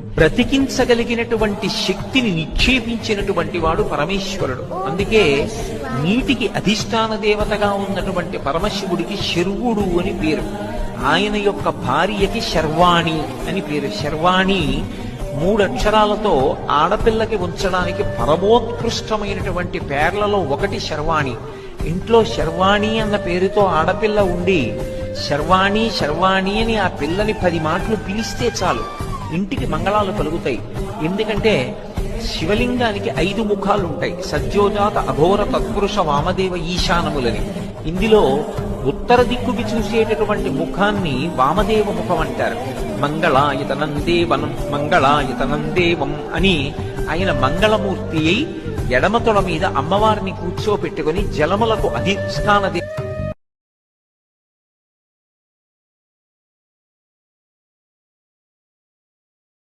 బ్రతికించగలిగినటువంటి శక్తిని నిక్షేపించినటువంటి వాడు పరమేశ్వరుడు. అందుకే నీటికి అధిష్టాన దేవతగా ఉన్నటువంటి పరమశివుడికి శర్వుడు అని పేరు. ఆయన యొక్క భార్యకి శర్వాణి అని పేరు. శర్వాణి మూడు అక్షరాలతో ఆడపిల్లకి ఉంచడానికి పరమోత్కృష్టమైనటువంటి పేర్లలో ఒకటి శర్వాణి. ఇంట్లో శర్వాణి అన్న పేరుతో ఆడపిల్ల ఉండి శర్వాణి శర్వాణి అని ఆ పిల్లని పది మాటలు పిలిస్తే చాలు. ఇంటికి మంగళాలు కలుగుతాయి ఎందుకంటే శివలింగానికి ఐదు ముఖాలు ఉంటాయి సద్యోజాత అఘోర తత్పురుష వామదేవ ఈశానములని. ఇందులో ఉత్తర దిక్కుకి చూసేటటువంటి ముఖాన్ని వామదేవ ముఖం అంటారు. మంగళాయతనం దేవనం మంగళాయతనం దేవం అని ఆయన మంగళమూర్తి అయి ఎడమ మీద అమ్మవారిని కూర్చోపెట్టుకుని జలములకు అధిష్టాన దే-